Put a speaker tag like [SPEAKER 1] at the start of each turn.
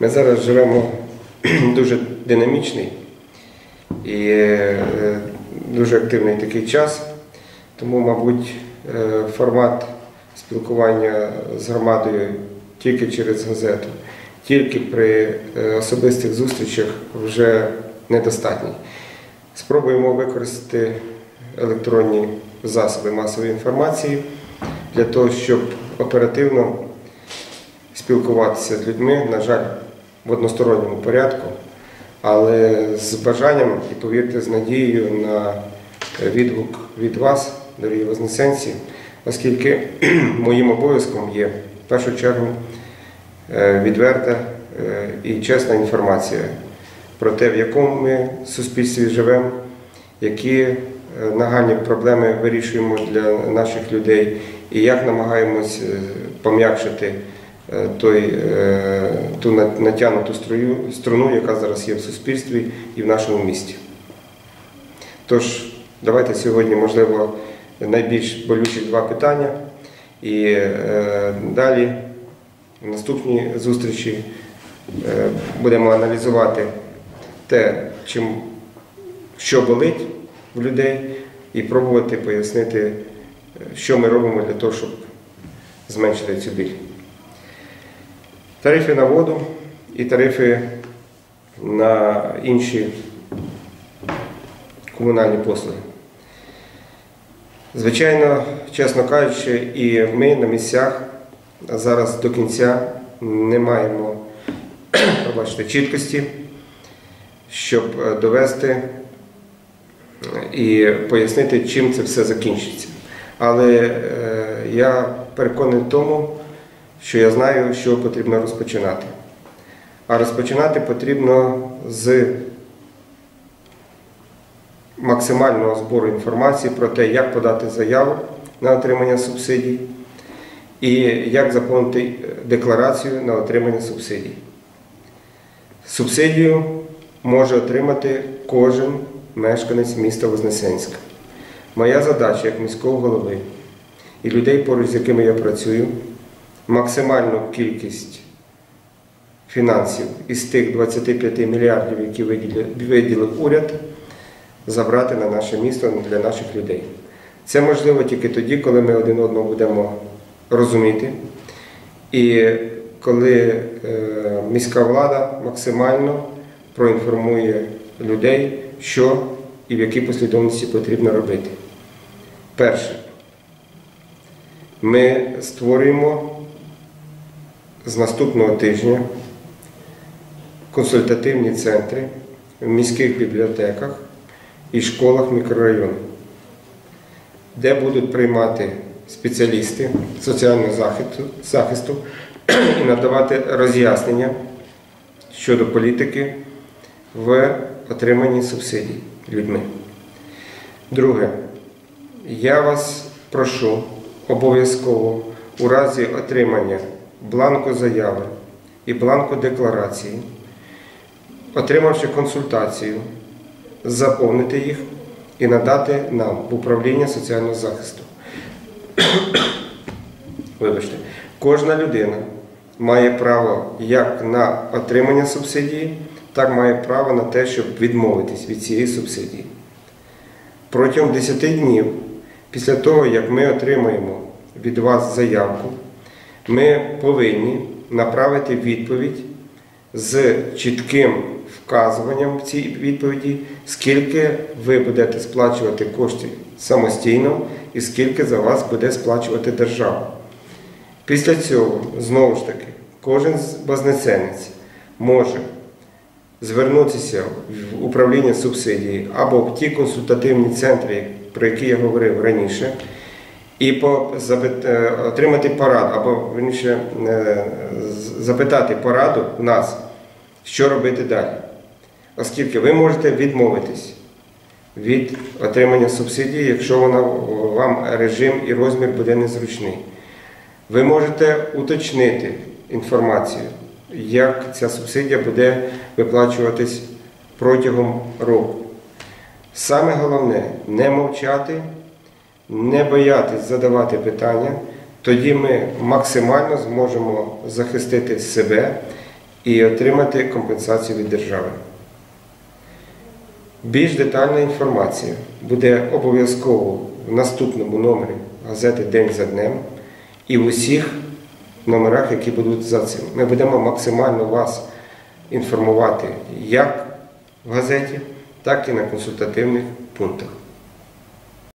[SPEAKER 1] Ми зараз живемо дуже динамічний і е, дуже активний такий час, тому, мабуть, е, формат спілкування з громадою тільки через газету, тільки при е, особистих зустрічах вже недостатній. Спробуємо використати електронні засоби масової інформації для того, щоб оперативно спілкуватися з людьми, на жаль, в односторонньому порядку, але з бажанням і повірте, з надією на відгук від вас, дорогі вознесенці, оскільки моїм обов'язком є в першу чергу е, відверта е, і чесна інформація про те, в якому ми суспільстві живемо, які е, нагальні проблеми вирішуємо для наших людей і як намагаємось пом'якшити той, е, ту натягнуту струю, струну, яка зараз є в суспільстві і в нашому місті. Тож, давайте сьогодні, можливо, найбільш болючі два питання. І е, далі, в наступній зустрічі, е, будемо аналізувати те, чим, що болить в людей, і пробувати пояснити, е, що ми робимо для того, щоб зменшити цю біль. Тарифи на воду і тарифи на інші комунальні послуги. Звичайно, чесно кажучи, і ми на місцях зараз до кінця не маємо пробачте, чіткості, щоб е, довести е, і пояснити, чим це все закінчиться. Але е, я переконаний в тому, що я знаю, що потрібно розпочинати. А розпочинати потрібно з максимального збору інформації про те, як подати заяву на отримання субсидій і як заповнити декларацію на отримання субсидій. Субсидію може отримати кожен мешканець міста Вознесенська. Моя задача як міського голови і людей, поруч з якими я працюю, максимальну кількість фінансів із тих 25 мільярдів, які виділив, уряд, забрати на наше місто для наших людей. Це можливо тільки тоді, коли ми один одного будемо розуміти, і коли е, міська влада максимально проінформує людей, що і в якій послідовності потрібно робити. Перше, ми створюємо з наступного тижня консультативні центри в міських бібліотеках і школах мікрорайону, де будуть приймати спеціалісти соціального захисту, захисту і надавати роз'яснення щодо політики в отриманні субсидій людьми. Друге, я вас прошу обов'язково у разі отримання бланку заяви і бланку декларації, отримавши консультацію, заповнити їх і надати нам в управління соціального захисту. Вибачте, кожна людина має право як на отримання субсидії, так має право на те, щоб відмовитись від цієї субсидії. Протягом 10 днів після того, як ми отримаємо від вас заявку, ми повинні направити відповідь з чітким вказуванням в цій відповіді, скільки ви будете сплачувати коштів самостійно і скільки за вас буде сплачувати держава. Після цього, знову ж таки, кожен вознесенець може звернутися в управління субсидії або в ті консультативні центри, про які я говорив раніше, і е, отримати пораду, або верніше, е, запитати пораду в нас, що робити далі. Оскільки ви можете відмовитись від отримання субсидії, якщо вона вам режим і розмір буде незручний. Ви можете уточнити інформацію, як ця субсидія буде виплачуватись протягом року. Саме головне не мовчати, не боятись задавати питання, тоді ми максимально зможемо захистити себе і отримати компенсацію від держави. Більш детальна інформація буде обов'язково в наступному номері газети День за днем і в усіх номерах, які будуть за цим. Ми будемо максимально вас інформувати як в газеті, так і на консультативних пунктах.